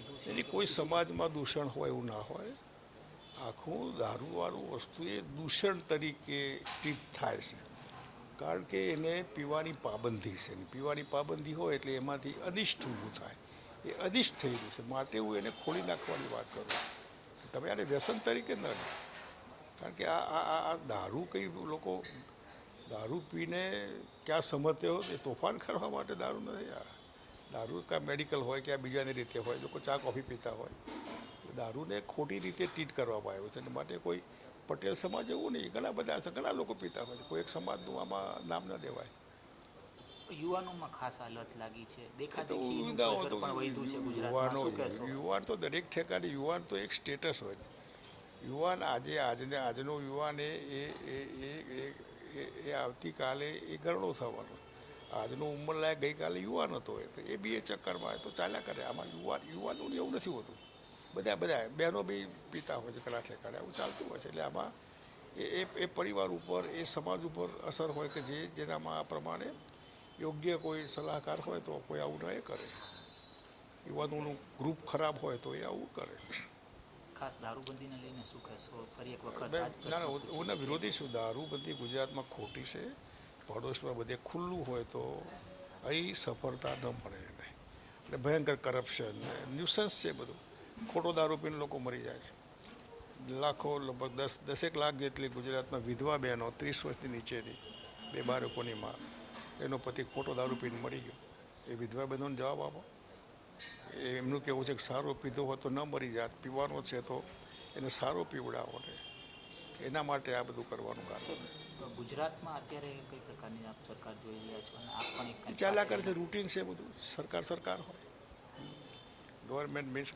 એની કોઈ સમાજમાં દૂષણ હોય એવું ના હોય. આખું દારૂવાળું વસ્તુ એ દૂષણ તરીકે ટ્રીટ થાય છે. કારણ કે એને પીવાની પાબંદી છે. એની પીવાની પાબંદી હોય એટલે એમાંથી અનિષ્ટ ઊભું થાય. એ અનિષ્ટ થઈ ગયું છે. માટે હું એને ખોલી નાખવાની વાત કરું તમે આને વ્યસન તરીકે ન કારણ કે આ આ, આ- દારૂ કંઈ લોકો, દારૂ પીને ક્યાં સમજતે હોય એ તોફાન કરવા માટે દારૂ નથી આ દારૂ કાં મેડિકલ હોય ક્યાં બીજાની રીતે હોય લોકો ચા કોફી પીતા હોય. દારૂને ખોટી રીતે ટ્રીટ કરવામાં આવ્યો છે. અને માટે કોઈ પટેલ સમાજ એવું નહીં. ઘણા બધા ઘણા લોકો પીતા હોય છે. કોઈ એક સમાજનું આમાં નામ ન દેવાય. યુવાનોમાં ખાસ લાગી છે. યુવાનો યુવાન તો દરેક ઠેકાને યુવાન તો એક સ્ટેટસ હોય યુવાન આજે આજને આજનો યુવાન એ એ એ એ- એ- એ- એ આવતીકાલે એ ગરડો થવાનો. આજનો ઉંમરલાયક ગઈકાલે યુવાન હતો એ. તો એ બી એ ચક્કરમાં તો ચાલ્યા કરે. આમાં યુવાન યુવાનોને એવું નથી હોતું. બધા બધા બહેનો બી પીતા હોય છે કલા ઠેકાણે આવું ચાલતું હોય છે. એટલે આમાં એ એ એ પરિવાર ઉપર એ સમાજ ઉપર અસર હોય કે જે જેનામાં આ પ્રમાણે યોગ્ય કોઈ સલાહકાર હોય તો કોઈ આવું ન એ કરે. યુવાનોનું ગ્રુપ ખરાબ હોય તો એ આવું કરે. ખાસ દારૂબંધીને લઈને શું કહેશો? ફરી એક વખત ના હું- વિરોધી છું દારૂબંધી ગુજરાતમાં ખોટી છે. પડોશમાં બધે ખુલ્લું હોય તો અહીં સફળતા ન મળે એને. એટલે ભયંકર કરપ્શન ન્યુસન્સ છે બધું. ખોટો દારૂ પીને લોકો મરી જાય છે. લાખો, લગભગ દસ, દસેક લાખ જેટલી ગુજરાતમાં વિધવા બહેનો ત્રીસ વર્ષની નીચેની બે બાળકોની માં એનો પતિ ખોટો દારૂ પીને મરી ગયો. એ વિધવા બહેનોને જવાબ આપો. એમનું કહેવું છે કે સારો પીધો હોય તો ન મરી જાત, પીવાનો છે તો એને સારો પીવડાવો ને. એના માટે આ બધું કરવાનું કારણ. ગુજરાતમાં અત્યારે કઈ પ્રકારની આપ સરકાર જોઈ રહ્યા છો? અને આપ પણ ચાલ્યા કરે છે રૂટીન છે બધું. સરકાર સરકાર હોય. Government means